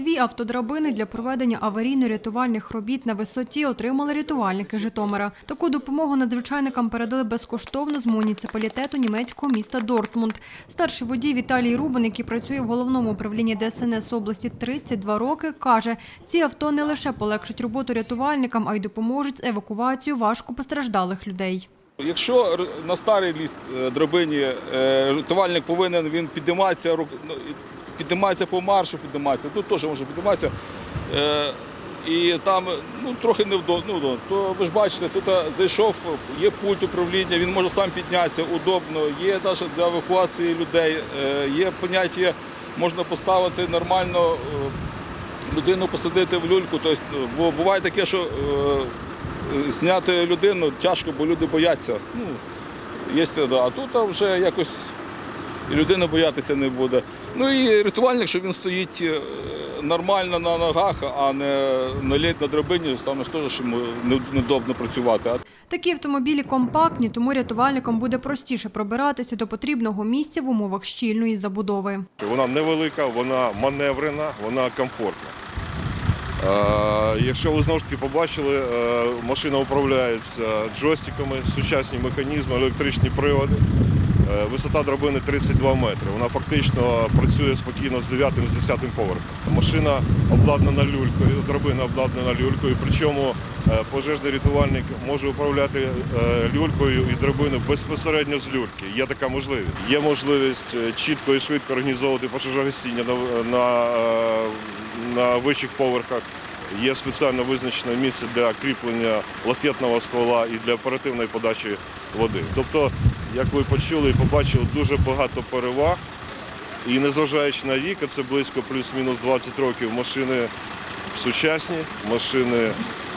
Дві автодрабини для проведення аварійно-рятувальних робіт на висоті отримали рятувальники Житомира. Таку допомогу надзвичайникам передали безкоштовно з муніципалітету німецького міста Дортмунд. Старший водій Віталій Рубин, який працює в головному управлінні ДСНС області 32 роки, каже, ці авто не лише полегшать роботу рятувальникам, а й допоможуть з евакуацією важко постраждалих людей. Якщо на старій ліс е, драбині е, рятувальник повинен він підніматися, ну, піднімається по маршу, піднімається, тут теж може підніматися. Е, І там ну, трохи невдобно. Ну, то ви ж бачите, тут е, зайшов, є пульт управління, він може сам піднятися, удобно, є навіть для евакуації людей, е, є поняття, можна поставити нормально е, людину посадити в люльку. Тобто, ну, бо буває таке, що е, зняти людину тяжко, бо люди бояться. Ну, є, да. А тут вже якось і людина боятися не буде. Ну і рятувальник, що він стоїть е, нормально на ногах, а не на лід на драбині, там ж теж йому не- неудобно працювати. Такі автомобілі компактні, тому рятувальникам буде простіше пробиратися до потрібного місця в умовах щільної забудови. Вона невелика, вона маневрена, вона комфортна. Е, Якщо ви знову ж таки побачили, е, машина управляється джойстиками, сучасні механізми, електричні приводи. Е, Висота драбини 32 метри. Вона фактично працює спокійно з 9 з 10 поверхом. Машина обладнана люлькою, драбина обладнана люлькою. Причому е, пожежний рятувальник може управляти е, люлькою і драбиною безпосередньо з люльки. Є така можливість. Є можливість чітко і швидко організовувати пожежогасіння на, на, на вищих поверхах. Є спеціально визначене місце для кріплення лафетного ствола і для оперативної подачі води. Тобто, як ви почули і побачили, дуже багато переваг. І незважаючи на вік, а це близько плюс-мінус 20 років, машини сучасні, машини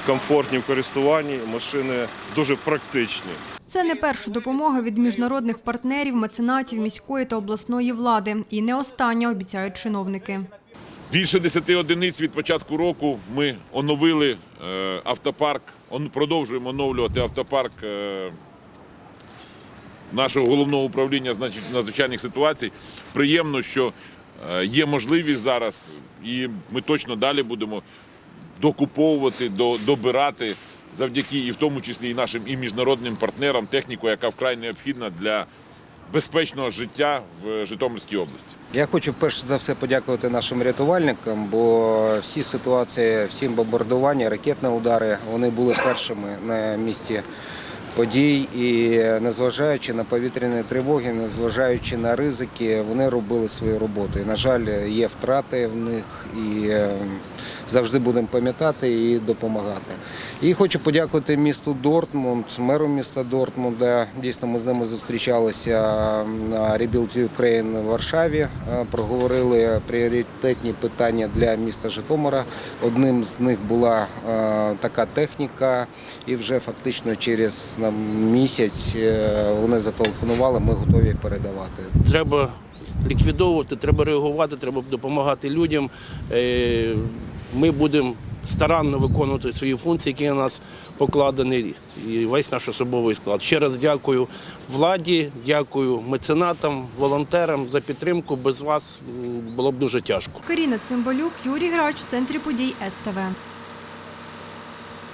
комфортні в користуванні, машини дуже практичні. Це не перша допомога від міжнародних партнерів, меценатів міської та обласної влади. І не остання, обіцяють чиновники. Більше 10 одиниць від початку року ми оновили е, автопарк, продовжуємо оновлювати автопарк е, нашого головного управління значить, надзвичайних ситуацій. Приємно, що е, є можливість зараз, і ми точно далі будемо докуповувати, добирати завдяки і в тому числі і нашим і міжнародним партнерам техніку, яка вкрай необхідна для безпечного життя в Житомирській області. Я хочу перш за все подякувати нашим рятувальникам, бо всі ситуації, всі бомбардування, ракетні удари, вони були першими на місці подій. І незважаючи на повітряні тривоги, незважаючи на ризики, вони робили свою роботу. І, на жаль, є втрати в них і е, завжди будемо пам'ятати і допомагати. І хочу подякувати місту Дортмунд, меру міста Дортмунда. Дійсно, ми з ними зустрічалися на Rebuild Ukraine в Варшаві. Е, Проговорили пріоритетні питання для міста Житомира. Одним з них була е, така техніка, і вже фактично через місяць е, вони зателефонували. Ми готові передавати. треба ліквідовувати, треба реагувати, треба допомагати людям. Ми будемо старанно виконувати свої функції, які на нас покладені, і весь наш особовий склад. Ще раз дякую владі, дякую меценатам, волонтерам за підтримку. Без вас було б дуже тяжко. Каріна Цимбалюк, Юрій Грач, в центрі подій СТВ.